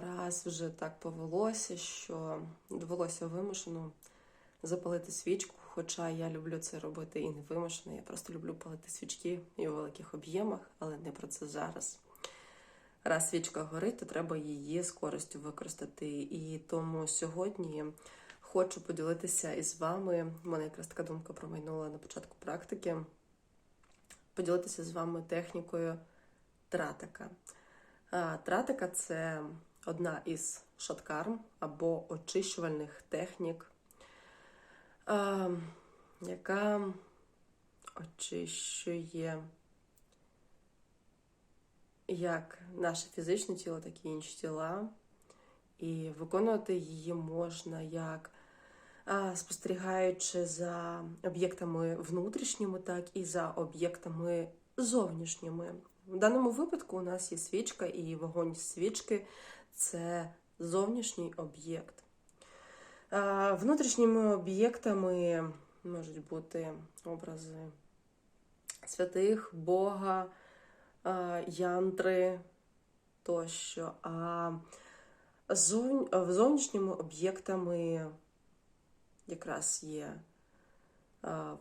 раз вже так повелося, що довелося вимушено запалити свічку. Хоча я люблю це робити і не вимушено. Я просто люблю палити свічки і у великих об'ємах, але не про це зараз. Раз свічка горить, то треба її з користю використати. І тому сьогодні хочу поділитися із вами. У мене якраз така думка промайнула на початку практики. Поділитися з вами технікою тратика. Тратика це одна із шаткарм або очищувальних технік, а, яка очищує як наше фізичне тіло, так і інші тіла. І виконувати її можна як а, спостерігаючи за об'єктами внутрішніми, так і за об'єктами зовнішніми. В даному випадку у нас є свічка, і вогонь свічки це зовнішній об'єкт. Внутрішніми об'єктами можуть бути образи святих, Бога, янтри тощо. А зовнішніми об'єктами якраз є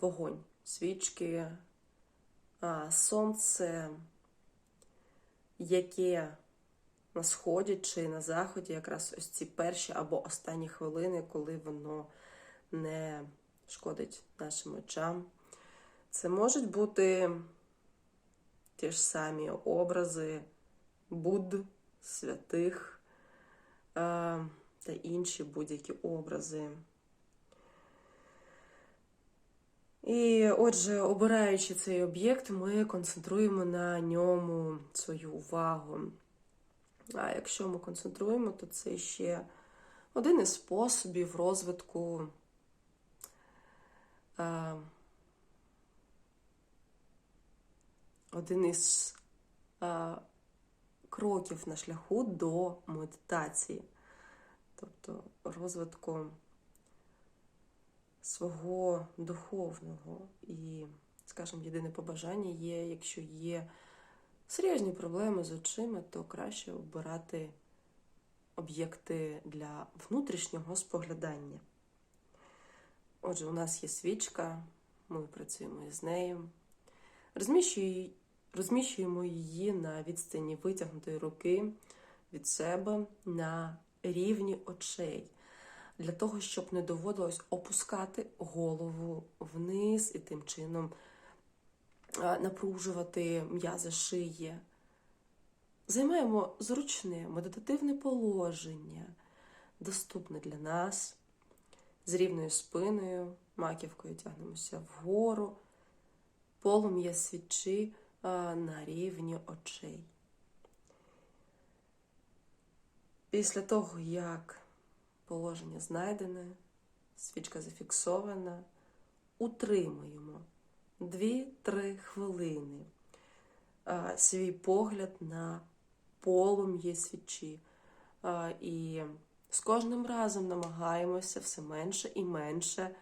вогонь свічки, сонце, яке на сході чи на заході, якраз ось ці перші або останні хвилини, коли воно не шкодить нашим очам. Це можуть бути ті ж самі образи Будд, святих е, та інші будь-які образи. І отже, обираючи цей об'єкт, ми концентруємо на ньому свою увагу. А якщо ми концентруємо, то це ще один із способів розвитку а, один із а, кроків на шляху до медитації, тобто розвитку свого духовного. І, скажімо, єдине побажання є, якщо є серйозні проблеми з очима, то краще обирати об'єкти для внутрішнього споглядання. Отже, у нас є свічка, ми працюємо із нею. Розміщуємо її на відстані витягнутої руки від себе на рівні очей. Для того, щоб не доводилось опускати голову вниз і тим чином напружувати м'язи шиї. Займаємо зручне медитативне положення, доступне для нас, з рівною спиною, маківкою тягнемося вгору, полум'я свічі на рівні очей. Після того, як положення знайдене, свічка зафіксована, утримуємо 2-3 хвилини свій погляд на полум'я свічі. І з кожним разом намагаємося все менше і менше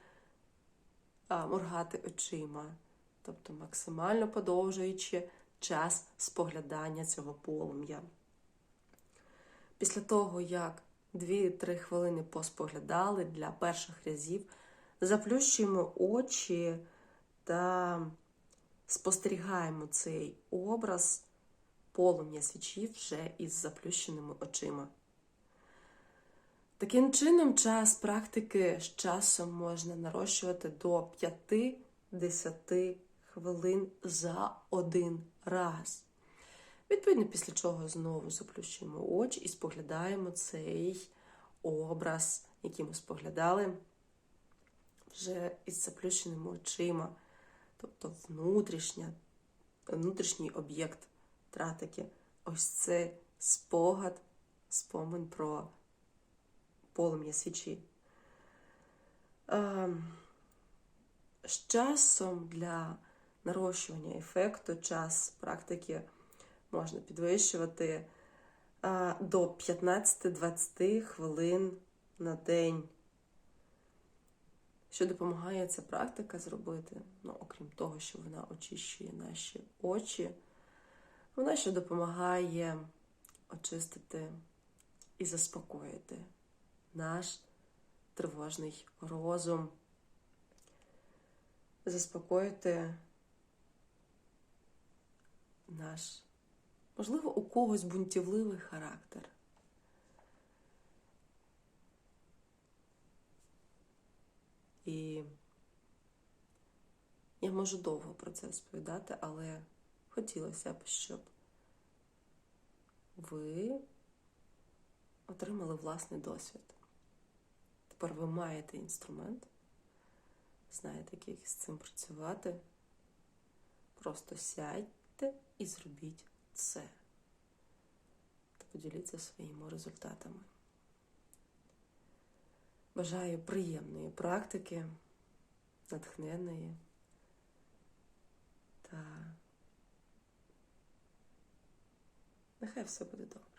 моргати очима, тобто максимально подовжуючи час споглядання цього полум'я. Після того, як 2-3 хвилини поспоглядали для перших разів, заплющуємо очі та спостерігаємо цей образ полум'я свічі вже із заплющеними очима. Таким чином, час практики з часом можна нарощувати до 5-10 хвилин за один раз. Відповідно, після чого знову заплющуємо очі і споглядаємо цей образ, який ми споглядали вже із заплющеними очима тобто внутрішня, внутрішній об'єкт тратики. Ось це спогад, спомин про полум'я свічі. З часом для нарощування ефекту час практики можна підвищувати до 15-20 хвилин на день. Що допомагає ця практика зробити, ну, окрім того, що вона очищує наші очі, вона ще допомагає очистити і заспокоїти наш тривожний розум, заспокоїти наш, можливо, у когось бунтівливий характер. І я можу довго про це розповідати, але хотілося б, щоб ви отримали власний досвід. Тепер ви маєте інструмент, знаєте, як з цим працювати. Просто сядьте і зробіть це. Та поділіться своїми результатами. Бажаю приємної практики, натхненної та нехай все буде добре.